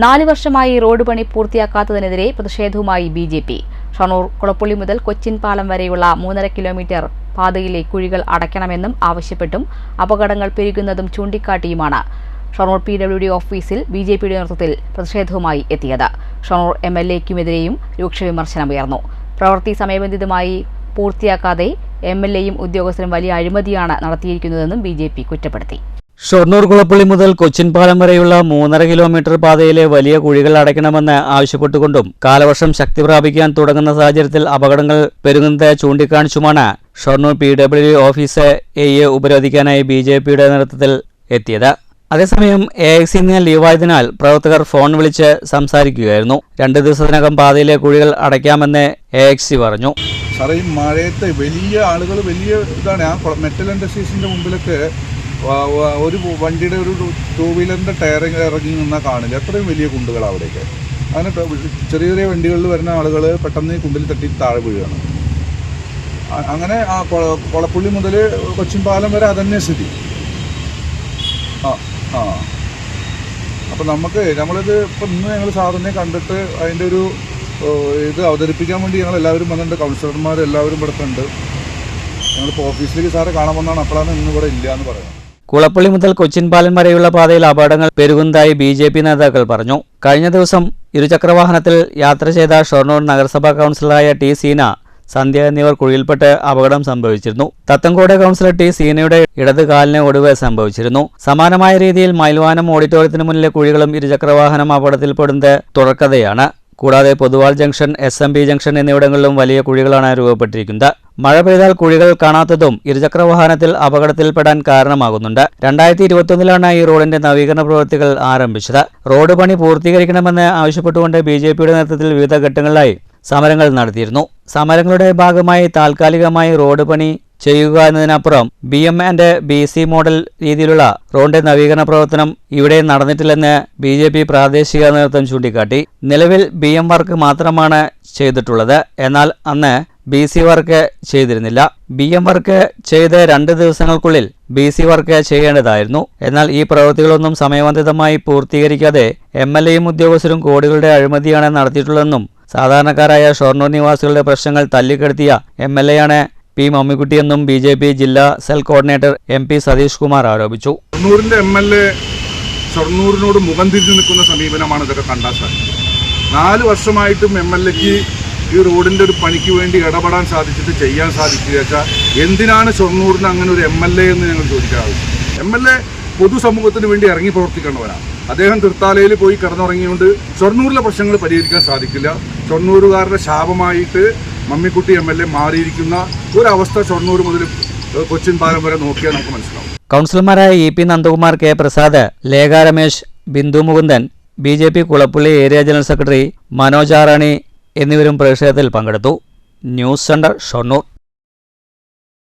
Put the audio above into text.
നാല് വർഷമായി റോഡ് പണി പൂർത്തിയാക്കാത്തതിനെതിരെ പ്രതിഷേധവുമായി B J P. Shoranur Kulappully മുതൽ കൊച്ചിൻ പാലം വരെയുള്ള മൂന്നര കിലോമീറ്റർ പാതയിലെ കുഴികൾ അടയ്ക്കണമെന്നും ആവശ്യപ്പെട്ടും അപകടങ്ങൾ പെരുകുന്നതും ചൂണ്ടിക്കാട്ടിയുമാണ് ഷൊർണൂർ പി ഡബ്ല്യു ഡി ഓഫീസിൽ ബി ജെ പിയുടെ നേതൃത്വത്തിൽ പ്രതിഷേധവുമായി എത്തിയത്. ഷൊർണൂർ എം എൽ എക്കുമെതിരെയും രൂക്ഷ വിമർശനമുയർന്നു പ്രവൃത്തി സമയബന്ധിതമായി പൂർത്തിയാക്കാതെ എം എൽ എയും ഉദ്യോഗസ്ഥരും വലിയ അഴിമതിയാണ് നടത്തിയിരിക്കുന്നതെന്നും ബി ജെ പി കുറ്റപ്പെടുത്തി. ഷൊർണൂർ കുളപ്പള്ളി മുതൽ കൊച്ചിൻ പാലം വരെയുള്ള മൂന്നര കിലോമീറ്റർ പാതയിലെ വലിയ കുഴികൾ അടയ്ക്കണമെന്ന് ആവശ്യപ്പെട്ടുകൊണ്ടും കാലവർഷം ശക്തി പ്രാപിക്കാൻ തുടങ്ങുന്ന സാഹചര്യത്തിൽ അപകടങ്ങൾ പെരുകുന്നത് ചൂണ്ടിക്കാണിച്ചുമാണ് ഷൊർണൂർ പി ഡബ്ല്യു ഓഫീസ് എയെ ഉപരോധിക്കാനായി ബി ജെ പിയുടെ നേതൃത്വത്തിൽ എത്തിയത്. അതേസമയം എ എക്സ് ഇന്ന് ലീവായതിനാൽ പ്രവർത്തകർ ഫോൺ വിളിച്ച് സംസാരിക്കുകയായിരുന്നു. രണ്ട് ദിവസത്തിനകം പാതയിലെ കുഴികൾ അടയ്ക്കാമെന്ന് എ എക്സ് പറഞ്ഞു. സാറേ ഈ മഴയത്തെ വലിയ ആളുകൾ വലിയ ഇതാണ്. ആ മെറ്റൽ ഇൻഡസ്ട്രീസിന്റെ മുമ്പിലൊക്കെ ഒരു വണ്ടിയുടെ ഒരു ടൂ വീലറിന്റെ ടയർ ഇറങ്ങി നിന്നാൽ കാണില്ല. അത്രയും വലിയ കുണ്ടുകൾ അവിടെയൊക്കെ. അങ്ങനെ ചെറിയ ചെറിയ വണ്ടികളിൽ വരുന്ന ആളുകൾ പെട്ടെന്ന് കുണ്ടിൽ തട്ടി താഴെ വീഴുകയാണ് അങ്ങനെ ആ കൊളപ്പുള്ളി മുതൽ കൊച്ചിൻ പാലം വരെ അതന്നെ സ്ഥിതി. ആ ആ. അപ്പം നമുക്ക് നമ്മളിത് ഇപ്പം ഇന്ന് ഞങ്ങൾ സാറിനെ കണ്ടിട്ട് അതിന്റെ ഒരു ഇത് അവതരിപ്പിക്കാൻ വേണ്ടി ഞങ്ങൾ എല്ലാവരും വന്നിട്ടുണ്ട്. കൗൺസിലർമാർ എല്ലാവരും ഇവിടെ ഉണ്ട് ഞങ്ങളിപ്പോൾ ഓഫീസിലേക്ക് സാറെ കാണാൻ വന്നാണ്. അപ്പോഴാണ് ഇന്ന് ഇവിടെ ഇല്ല എന്ന് പറയുന്നത് കുളപ്പള്ളി മുതൽ കൊച്ചിൻ പാലം വരെയുള്ള പാതയിൽ അപകടങ്ങൾ പെരുകുന്നതായി ബി ജെ പി നേതാക്കൾ പറഞ്ഞു. കഴിഞ്ഞ ദിവസം ഇരുചക്രവാഹനത്തിൽ യാത്ര ചെയ്ത ഷൊർണൂർ നഗരസഭാ കൗൺസിലറായ ടി സീന സന്ധ്യ എന്നിവർ കുഴിയിൽപ്പെട്ട് അപകടം സംഭവിച്ചിരുന്നു. തത്തങ്കോട് കൗൺസിലർ ടി സീനയുടെ ഇടത് കാലിന് ഒടുവ് സംഭവിച്ചിരുന്നു. സമാനമായ രീതിയിൽ മൈൽവാനം ഓഡിറ്റോറിയത്തിന് മുന്നിലെ കുഴികളും ഇരുചക്രവാഹനം അപകടത്തിൽപ്പെടുന്നത് തുടർക്കഥയാണ്. കൂടാതെ Poduval junction S M B junction എന്നിവിടങ്ങളിലും വലിയ കുഴികളാണ് രൂപപ്പെട്ടിരിക്കുന്നത്. മഴ പെയ്താൽ കുഴികൾ കാണാത്തതും ഇരുചക്ര വാഹനത്തിൽ അപകടത്തിൽപ്പെടാൻ കാരണമാകുന്നുണ്ട്. രണ്ടായിരത്തി ഇരുപത്തൊന്നിലാണ് ഈ റോഡിന്റെ നവീകരണ പ്രവൃത്തികൾ ആരംഭിച്ചത്. റോഡ് പണി പൂർത്തീകരിക്കണമെന്ന് ആവശ്യപ്പെട്ടുകൊണ്ട് ബി ജെ പിയുടെ നേതൃത്വത്തിൽ വിവിധ ഘട്ടങ്ങളിലായി സമരങ്ങൾ നടത്തിയിരുന്നു. സമരങ്ങളുടെ ഭാഗമായി താൽക്കാലികമായി റോഡ് പണി ചെയ്യുക എന്നതിനപ്പുറം B M and B C model രീതിയിലുള്ള റോഡിന്റെ നവീകരണ പ്രവർത്തനം ഇവിടെ നടന്നിട്ടില്ലെന്ന് ബി ജെ പി പ്രാദേശിക നേതൃത്വം ചൂണ്ടിക്കാട്ടി. നിലവിൽ ബി എം വർക്ക് മാത്രമാണ് ചെയ്തിട്ടുള്ളത്. എന്നാൽ അന്ന് ബി സി വർക്ക് ചെയ്തിരുന്നില്ല. ബി എം വർക്ക് ചെയ്ത് രണ്ട് ദിവസങ്ങൾക്കുള്ളിൽ ബി സി വർക്ക് ചെയ്യേണ്ടതായിരുന്നു. എന്നാൽ ഈ പ്രവൃത്തികളൊന്നും സമയബന്ധിതമായി പൂർത്തീകരിക്കാതെ എം എൽ എയും ഉദ്യോഗസ്ഥരും കോടികളുടെ അഴിമതിയാണ് നടത്തിയിട്ടുള്ളതെന്നും സാധാരണക്കാരായ ഷൊർണൂർ നിവാസികളുടെ പ്രശ്നങ്ങൾ തല്ലിക്കെടുത്തിയ എം എൽ എയാണ് പി മമ്മിക്കുട്ടിയെന്നും ബി ജെ പി ജില്ലാ cell coordinator M P Satheesh Kumar ആരോപിച്ചു. എ ഷൊർണൂരിനോട് മുഖം തിരിഞ്ഞു നിൽക്കുന്ന സമീപനമാണ് ഇതൊക്കെ കണ്ടാൽ സാധിക്കുന്നത് നാല് വർഷമായിട്ടും എം എൽ എക്ക് ഈ റോഡിന്റെ ഒരു പണിക്ക് വേണ്ടി ഇടപെടാൻ സാധിച്ചിട്ട് ചെയ്യാൻ സാധിക്കുക വെച്ചാൽ എന്തിനാണ് ഷൊർണൂറിന് അങ്ങനെ ഒരു എം എൽ എ എന്ന് ഞങ്ങൾ ചോദിക്കാറ് എം എൽ എ പൊതുസമൂഹത്തിന് വേണ്ടി ഇറങ്ങി പ്രവർത്തിക്കേണ്ടവരാണ് അദ്ദേഹം തൃത്താലയിൽ പോയി കിടന്നുറങ്ങിയുകൊണ്ട് ഷൊർണൂരിലെ പ്രശ്നങ്ങൾ പരിഹരിക്കാൻ സാധിക്കില്ല. ഷൊർണൂരുകാരുടെ ശാപമായിട്ട് മമ്മിക്കുട്ടി എം എൽ എ മാറിയിരിക്കുന്ന ഒരവസ്ഥ ഷൊർണൂർ മുതൽ കൊച്ചിൻ പാലം വരെ നോക്കിയാൽ നമുക്ക് മനസ്സിലാവും. കൗൺസിലർമാരായ E P Nandakumar K Prasad Lekha Ramesh Bindu Mukundan B J P Kulappally area general secretary Manoj Arani എന്നിവരും പ്രതിഷേധത്തിൽ പങ്കെടുത്തു. News centre Shoranur.